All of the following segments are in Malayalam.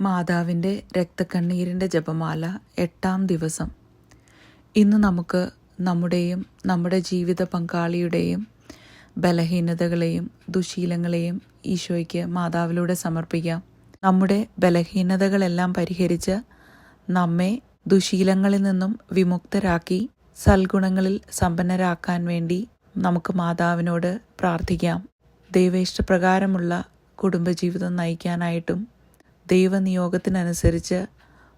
മാതാവിന്റെ രക്തക്കണ്ണീരിന്റെ ജപമാല എട്ടാം ദിവസം. ഇന്ന് നമുക്ക് നമ്മുടെയും നമ്മുടെ ജീവിത പങ്കാളിയുടെയും ബലഹീനതകളെയും ദുശീലങ്ങളെയും ഈശോയ്ക്ക് മാതാവിലൂടെ സമർപ്പിക്കാം. നമ്മുടെ ബലഹീനതകളെല്ലാം പരിഹരിച്ച് നമ്മെ ദുശീലങ്ങളിൽ നിന്നും വിമുക്തരാക്കി സൽഗുണങ്ങളിൽ സമ്പന്നരാക്കാൻ വേണ്ടി നമുക്ക് മാതാവിനോട് പ്രാർത്ഥിക്കാം. ദൈവേഷ്ടപ്രകാരമുള്ള കുടുംബജീവിതം നയിക്കാനായിട്ടും ദൈവനിയോഗത്തിനനുസരിച്ച്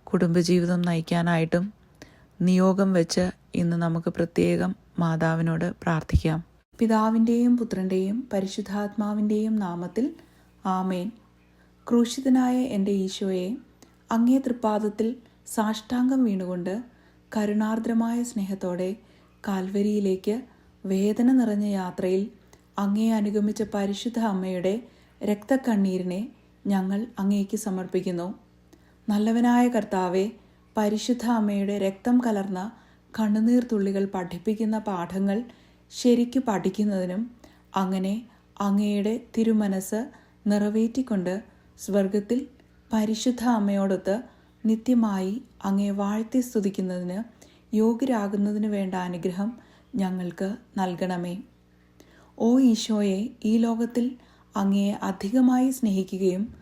കുടുംബജീവിതം നയിക്കാനായിട്ടും നിയോഗം വെച്ച് ഇന്ന് നമുക്ക് പ്രത്യേകം മാതാവിനോട് പ്രാർത്ഥിക്കാം. പിതാവിന്റെയും പുത്രന്റെയും പരിശുദ്ധാത്മാവിന്റെയും നാമത്തിൽ ആമേൻ. ക്രൂശിതനായ എന്റെ ഈശോയെ അങ്ങേ തൃപ്പാദത്തിൽ സാഷ്ടാംഗം വീണുകൊണ്ട് കരുണാർദ്രമായ സ്നേഹത്തോടെ കാൽവരിയിലേക്ക് വേദന നിറഞ്ഞ യാത്രയിൽ അങ്ങേ അനുഗമിച്ച പരിശുദ്ധ അമ്മയുടെ രക്തക്കണ്ണീരിനെ ഞങ്ങൾ അങ്ങേക്ക് സമർപ്പിക്കുന്നു. നല്ലവനായ കർത്താവെ പരിശുദ്ധ അമ്മയുടെ രക്തം കലർന്ന കണ്ണുനീർ തുള്ളികൾ പഠിപ്പിക്കുന്ന പാഠങ്ങൾ ശരിക്കു പഠിക്കുന്നതിനും അങ്ങനെ അങ്ങയുടെ തിരുമനസ് നിറവേറ്റിക്കൊണ്ട് സ്വർഗത്തിൽ പരിശുദ്ധ അമ്മയോടൊത്ത് നിത്യമായി അങ്ങയെ വാഴ്ത്തി സ്തുതിക്കുന്നതിന് യോഗ്യരാകുന്നതിന് വേണ്ട അനുഗ്രഹം ഞങ്ങൾക്ക് നൽകണമേ. ഓ ഈശോയെ ഈ ലോകത്തിൽ അങ്ങയെ അധികമായി സ്നേഹിക്കുകയും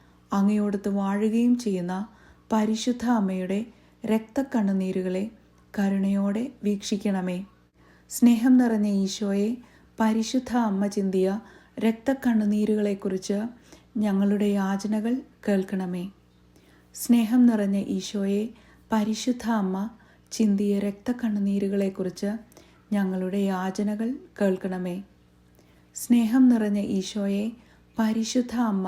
അങ്ങയോടത്ത് വാഴുകയും ചെയ്യുന്ന പരിശുദ്ധ അമ്മയുടെ രക്തക്കണ്ണുനീരുകളെ കരുണയോടെ വീക്ഷിക്കണമേ. സ്നേഹം നിറഞ്ഞ ഈശോയെ പരിശുദ്ധ അമ്മ ചിന്തിയ രക്തക്കണ്ണുനീരുകളെക്കുറിച്ച് ഞങ്ങളുടെ യാചനകൾ കേൾക്കണമേ. സ്നേഹം നിറഞ്ഞ ഈശോയെ പരിശുദ്ധ അമ്മ ചിന്തിയ രക്തക്കണ്ണുനീരുകളെക്കുറിച്ച് ഞങ്ങളുടെ യാചനകൾ കേൾക്കണമേ. സ്നേഹം നിറഞ്ഞ ഈശോയെ പരിശുദ്ധ അമ്മ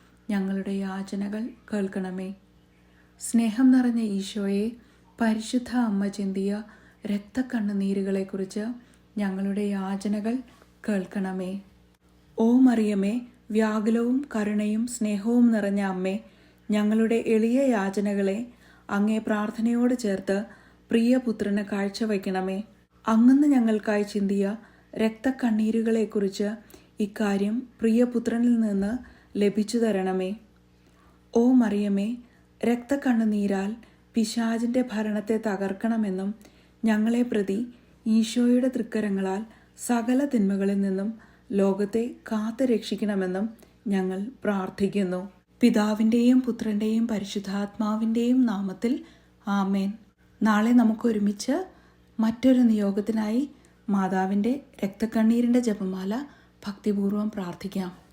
ഞങ്ങളുടെ യാചനകൾ കേൾക്കണമേ. സ്നേഹം നിറഞ്ഞ ഈശോയെ പരിശുദ്ധ അമ്മ ചിന്തിയ രക്തക്കണ്ണുനീരുകളെക്കുറിച്ച് ഞങ്ങളുടെ യാചനകൾ കേൾക്കണമേ. ഓ മറിയമേ വ്യാകുലവും കരുണയും സ്നേഹവും നിറഞ്ഞ അമ്മേ ഞങ്ങളുടെ എളിയ യാചനകളെ അങ്ങേ പ്രാർത്ഥനയോട് ചേർത്ത് പ്രിയപുത്രന് കാഴ്ചവയ്ക്കണമേ. അങ്ങന്ന് ഞങ്ങൾക്കായി ചിന്തിയ രക്തക്കണ്ണീരുകളെക്കുറിച്ച് ഇക്കാര്യം പ്രിയപുത്രനിൽ നിന്ന് ലഭിച്ചു തരണമേ. ഓ മറിയമേ രക്തക്കണ്ണുനീരാൽ പിശാജിന്റെ ഭരണത്തെ തകർക്കണമെന്നും ഞങ്ങളെ പ്രതി ഈശോയുടെ തൃക്കരങ്ങളാൽ സകല തിന്മകളിൽ നിന്നും ലോകത്തെ കാത്തു രക്ഷിക്കണമെന്നും ഞങ്ങൾ പ്രാർത്ഥിക്കുന്നു. പിതാവിന്റെയും പുത്രന്റെയും പരിശുദ്ധാത്മാവിന്റെയും നാമത്തിൽ ആമേൻ. നാളെ നമുക്ക് ഒരുമിച്ച് മറ്റൊരു നിയോഗത്തിനായി മാതാവിന്റെ രക്തക്കണ്ണീരിന്റെ ജപമാല ഭക്തിപൂർവം പ്രാർത്ഥിക്കാം.